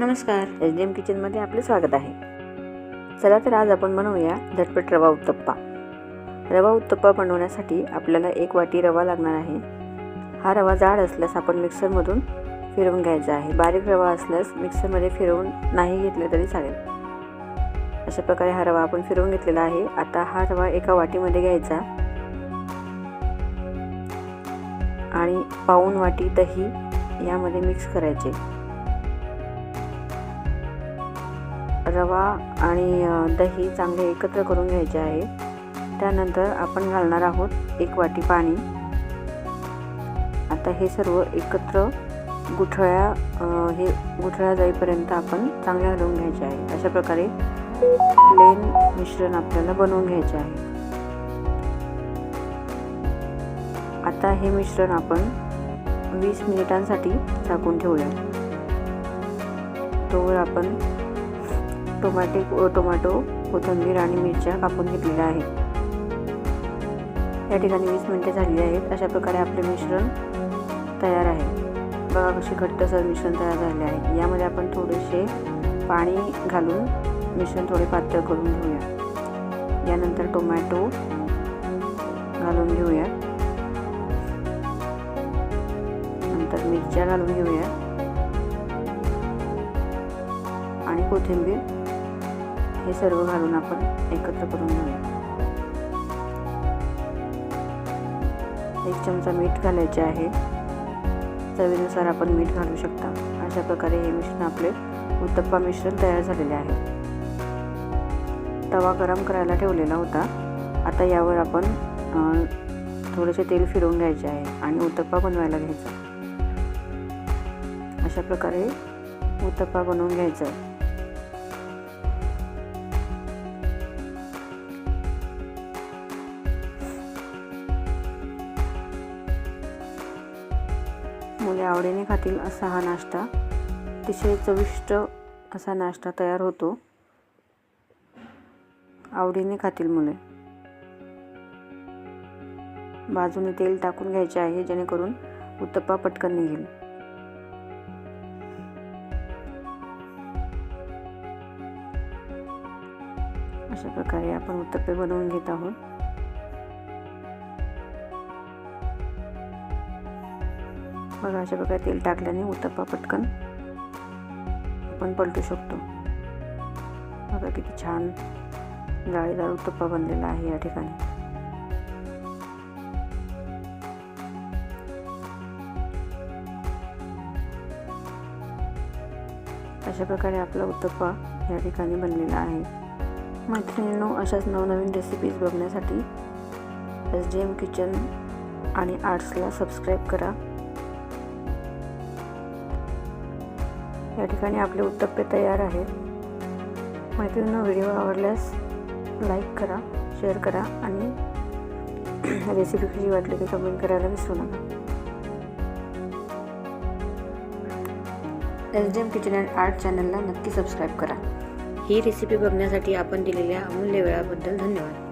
नमस्कार H D M किचनमध्ये आपले स्वागत आहे. चला तर आज आपण बनवूया झटपट रवा उत्तप्पा. रवा उत्तप्पा बनवण्यासाठी आपल्याला एक वाटी रवा लागणार आहे. हा रवा जाड असल्यास आपण मिक्सरमधून फिरवून घ्यायचा आहे. बारीक रवा असल्यास मिक्सरमध्ये फिरवून नाही घेतले तरी चालेल. अशा प्रकारे हा रवा आपण फिरवून घेतलेला आहे. आता हा रवा एका वाटीमध्ये घ्यायचा. आणि पाऊण वाटी दही यामध्ये मिक्स करायचे. रवा आणि दही चांगले एकत्र करून घ्यायचे आहे. त्यानंतर आपण घालणार आहोत एक वाटी पाणी. आता हे सर्व एकत्र गुठळ्या हे गुठळ्या जाईपर्यंत आपण चांगले हलवून घ्यायचे आहे. अशा प्रकारे प्लेन मिश्रण आपल्याला बनवून घ्यायचे आहे. आता हे मिश्रण आपण वीस मिनिटांसाठी झाकून ठेवूया. तोवर आपण टोमॅटे टोमॅटो कोथिंबीर आणि मिरच्या कापून घेतलेल्या आहेत. या ठिकाणी वीस मिनटे झालेली आहेत. अशा प्रकारे आपले मिश्रण तयार आहे. बघा कसे घट्टसर मिश्रण तयार झाले आहे. यामध्ये आपण थोडेसे पाणी घालून मिश्रण थोडे पातळ करून घेऊया. यानंतर टोमॅटो घालून घेऊया. नंतर मिरच्या घालून घेऊया. आणि कोथिंबीर हे सर्व घालून आपण एकत्र करून घेऊया. एक चमचा मीठ घालायचे आहे. चवीनुसार आपण मीठ घालू शकता. अशा प्रकारे हे मिश्रण आपले उत्तप्पा मिश्रण तयार झालेले आहे. तवा गरम करायला ठेवलेला होता. आता यावर आपण थोडेसे तेल फिरवून घ्यायचे आहे आणि उत्तप्पा बनवायला घ्यायचा. अशा प्रकारे उत्तप्पा बनवून घ्यायचा. आहे मुले आवडीने खातील असा हा नाश्ता. अतिशय चविष्ट असा नाश्ता तयार होतो. आवडीने खातील मुले. बाजूने तेल टाकून घ्यायचे आहे जेणेकरून उत्तप्पा पटकन निघेल. अशा प्रकारे आपण उत्तप्पे बनवून घेत आहोत. बघा अशा प्रकारे तेल टाकल्याने उत्तप्पा पटकन आपण पलटू शकतो. बघा किती छान जाळीदार उत्तप्पा बनलेला आहे या ठिकाणी. अशा प्रकारे आपला उत्तप्पा या ठिकाणी बनलेला आहे. मैत्रिणींनो अशाच नवनवीन रेसिपीज बघण्यासाठी एस डी एम किचन आणि आर्ट्सला सबस्क्राईब करा. या ठिकाणी आपले उत्तप्पे तयार आहेत. मैत्रिणींनो व्हिडिओ आवडल्यास लाईक करा शेअर करा आणि रेसिपी कशी वाटली की कमेंट करायला विसरू नका. S D M kitchen and art चॅनलला नक्की सबस्क्राईब करा. ही रेसिपी बघण्यासाठी आपण दिलेल्या अमूल्य वेळाबद्दल धन्यवाद.